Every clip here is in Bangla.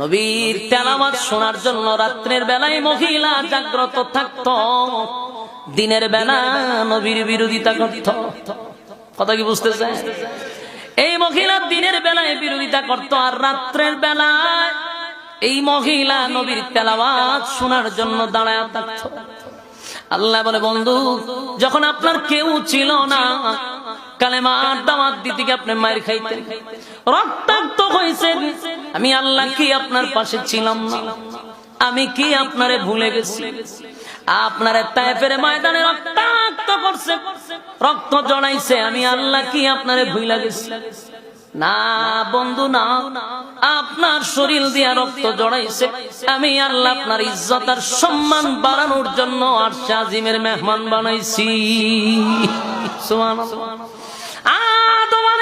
নবীর তেলাওয়াত শোনার জন্য রাত্রের বেলায় মহিলা জাগ্রত থাকত। দিনের বেলা নবীর বিরোধিতা করত। কথা কি বুঝতেছে এই মহিলা দিনের বেলায় বিরোধিতা করত আর রাত্রের বেলায় এই মহিলা নবীর তেলাওয়াত শোনার জন্য দাঁড়ায় থাকত। আল্লাহ বলে, বন্ধু, যখন আপনার কেউ ছিল না, কালেমার দাওয়াত দিতে গিয়ে আপনি মায়ের খাইতেন। রক্তাক্ত হয়েছেন আমি আল্লাহ কি আপনার পাশে ছিলাম না? আমি কি আপনারে ভুলে গেছি? আপনার আপনারে শরীর দিয়া রক্ত জড়াইছে। আমি আল্লাহ আপনার ইজ্জত আর সম্মান বাড়ানোর জন্য আর শাজিমের মেহমান বানাইছি। সুবহানাল্লাহ। আদম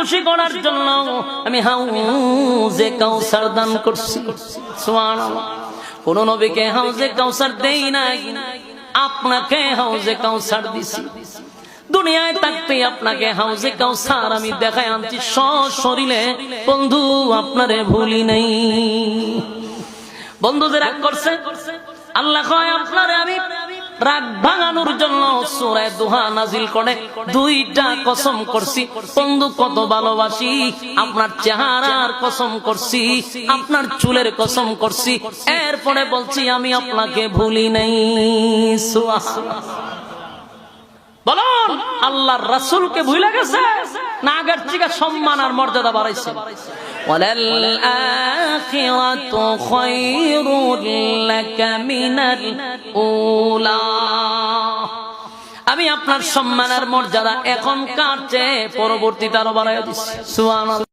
খুশি করার জন্য আমি হাউজে কাউসার দান করছি। কোন নবীকে হাউজে কাউসার দেই নাই। আপনাকে হাউজে কাউসার দিছি। দুনিয়ায় থাকতে আপনাকে হাউজে কাউসার আমি দেখাই আনছি। সশরীরে বন্ধু আপনারে ভুলি নাই। বন্ধু যে রাগ করছে। আল্লাহ আপনারে আমি রাগ ভাঙানোর জন্য সুরায় দুহা নাজিল করে দুইটা কসম করছি। বন্ধু, কত ভালোবাসি। আপনার চেহারার কসম করছি, আপনার চুলের কসম করছি। এরপরে বলছি, আমি আপনাকে ভুলি নাই। সুয়া আল্লাহর রাসূলকে ভুলে গেছে না আগের থেকে সম্মান আর মর্যাদা বাড়াইছে وللآخرة خير لك من الأولى আমি আপনার সম্মান আর মর্যাদা এখন কাটছে পরবর্তীতে আরো বাড়াই দিচ্ছি সুবহানাল্লাহ